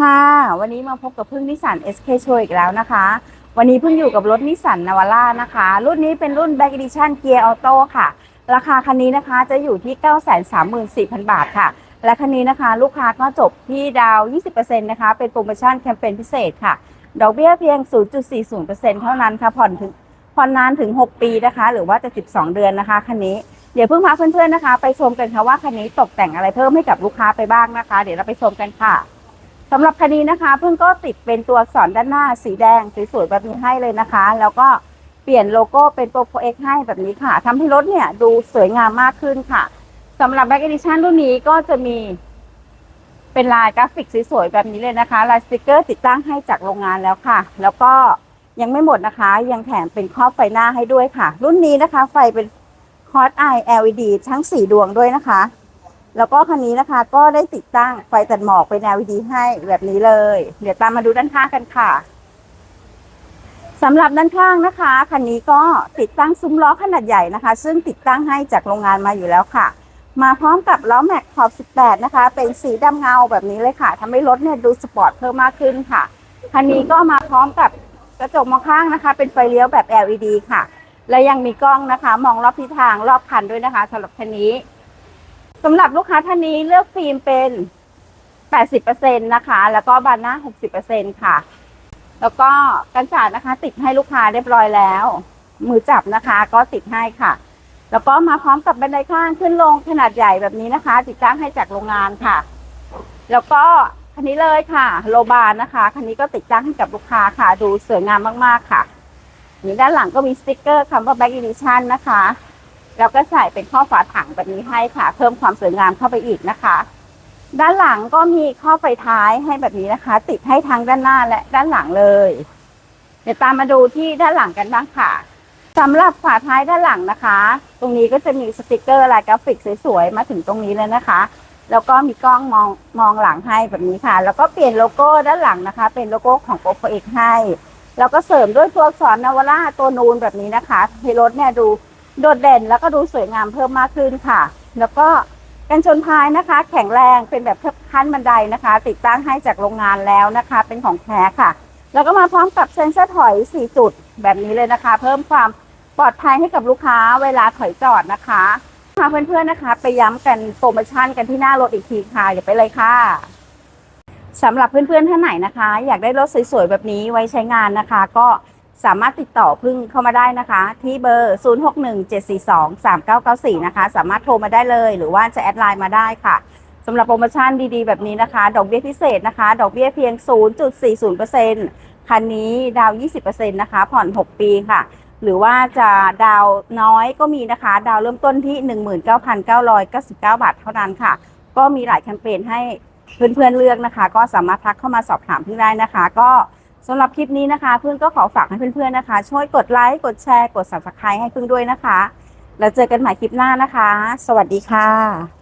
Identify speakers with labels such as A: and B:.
A: ค่ะ วันนี้มาพบกับพึ่งนิสสัน SK Show อีกแล้วนะคะ วันนี้พิ่งอยู่กับรถนิสสันนาวาร่านะคะ รุ่นนี้เป็นรุ่น Back Edition Gear Auto ค่ะ ราคาคันนี้นะคะจะอยู่ที่ 934,000 บาทค่ะ และคันนี้นะคะ ลูกค้าก็จบที่ดาว 20%นะคะ เป็นโปรโมชั่นแคมเปญพิเศษค่ะ ดอกเบี้ยเพียง 0.40%เท่านั้นค่ะ ผ่อนถึงผ่อนนานถึง 6 ปีนะคะ หรือว่าจะ 12 เดือนนะคะคันนี้เดี๋ยวเพิ่งพาเพื่อนๆนะคะ ไปชมกันค่ะว่าคันนี้ตกแต่งอะไรเพิ่มให้กับลูกค้าไปบ้างนะคะ เดี๋ยวเราไปชมกันค่ะ สำหรับคันนี้นะคะ เพิ่งก็ติดเป็นตัวอักษรด้านหน้าสีแดงสวยๆแบบนี้ให้เลยนะคะ แล้วก็เปลี่ยนโลโก้เป็นโปรโฟเอ็กให้แบบนี้ค่ะทำให้รถเนี่ยดูสวยงามมากขึ้นค่ะสำหรับแบ็กเอดิชันรุ่นนี้ก็จะมี เป็นลายกราฟิกสวยๆแบบนี้เลยนะคะลายสติกเกอร์ติดตั้งให้จากโรงงานแล้วค่ะ แล้วก็ยังไม่หมดนะคะ ยังแถมเป็นครอบไฟหน้าให้ด้วยค่ะ รุ่นนี้นะคะ ไฟเป็นคอร์ดไอ LED ทั้ง 4 ดวงด้วยนะคะ แล้วก็คันนี้นะคะก็ได้ติดตั้งไฟตัดหมอกเป็น LED ให้แบบนี้เลย เดี๋ยวตามมาดูด้านข้างกันค่ะสำหรับด้านข้างนะคะคันนี้ก็ติดตั้งซุ้มล้อขนาดใหญ่นะคะ ซึ่งติดตั้งให้จากโรงงานมาอยู่แล้วค่ะ มาพร้อมกับล้อแม็กขอบ 18 นะคะ เป็นสีดำเงาแบบนี้เลยค่ะทำให้รถเนี่ยดูสปอร์ตเพิ่มมากขึ้นค่ะคันนี้ก็มาพร้อมกับกระจกมองข้างนะคะ เป็นไฟเลี้ยวแบบ LED ค่ะ และยังมีกล้องนะคะ มองรอบทิศทางรอบคันด้วยนะคะสำหรับคันนี้ สำหรับลูกค้าท่านนี้เลือกฟิล์มเป็น 80%นะคะ แล้วก็บานหน้า 60%ค่ะ แล้วก็กันสาดนะคะ ติดให้ลูกค้าเรียบร้อยแล้ว มือจับนะคะก็ติดให้ค่ะ แล้วก็มาพร้อมกับบันไดข้างขึ้นลงขนาดใหญ่แบบนี้นะคะ ติดตั้งให้จากโรงงานค่ะ แล้วก็คันนี้เลยค่ะ โลบานนะคะ คันนี้ก็ติดตั้งให้กับลูกค้าค่ะ ดูสวยงามมากๆค่ะนี่ด้านหลังก็มีสติกเกอร์คำว่า Back Edition นะคะ แล้วก็ใส่เป็นข้อฝาถังแบบนี้ให้ค่ะ เพิ่มความสวยงามเข้าไปอีกนะคะ ด้านหลังก็มีข้อไฟท้ายให้แบบนี้นะคะ ติดให้ทั้งด้านหน้าและด้านหลังเลย เดี๋ยวตามมาดูที่ด้านหลังกันบ้างค่ะสำหรับฝาท้ายด้านหลังนะคะ ตรงนี้ก็จะมีสติกเกอร์ลายกราฟิกสวยๆมาถึงตรงนี้เลยนะคะ แล้วก็มีกล้องมองมองหลังให้แบบนี้ค่ะ แล้วก็เปลี่ยนโลโก้ด้านหลังนะคะ เป็นโลโก้ของโปรโฟเอกให้ แล้วก็เสริมด้วยตัวอักษรนาวาร่าตัวนูนแบบนี้นะคะให้รถเนี่ยดู โดดเด่นแล้วก็ดูสวยงามเพิ่มมากขึ้นค่ะ แล้วก็กันชนท้ายนะคะ แข็งแรงเป็นแบบขั้นบันไดนะคะ ติดตั้งให้จากโรงงานแล้วนะคะ เป็นของแท้ค่ะ แล้วก็มาพร้อมกับเซ็นเซอร์ถอย 4 จุดแบบนี้เลยนะคะ เพิ่มความปลอดภัยให้กับลูกค้าเวลาถอยจอดนะคะพาเพื่อนๆนะคะ ไปย้ำกันโปรโมชั่นกันที่หน้ารถอีกทีค่ะอย่าไปเลยค่ะสำหรับเพื่อนๆท่านไหนนะคะ อยากได้รถสวยๆแบบนี้ไว้ใช้งานนะคะ ก็ สามารถติดต่อพึ่งเข้ามาได้นะคะ ที่เบอร์ 0617423994 นะคะ สามารถโทรมาได้เลย หรือว่าจะแอดไลน์มาได้ค่ะสำหรับโปรโมชั่นดีๆ แบบนี้นะคะ ดอกเบี้ยพิเศษนะคะ ดอกเบี้ยเพียง 0.40%คันนี้ดาว 20%นะคะ ผ่อน 6 ปีค่ะ หรือว่าจะดาวน้อยก็มีนะคะ ดาวเริ่มต้นที่ 19,999 บาทเท่านั้นค่ะ ก็มีหลายแคมเปญให้เพื่อนๆเลือกนะคะ ก็สามารถทักเข้ามาสอบถามเพื่อได้นะคะ ก็ สำหรับคลิปนี้นะคะ เพื่อนก็ขอฝากให้เพื่อนๆนะคะ ช่วยกดไลค์กดแชร์กด subscribe ให้เพื่อนด้วยนะคะ แล้วเจอกันใหม่คลิปหน้านะคะ สวัสดีค่ะ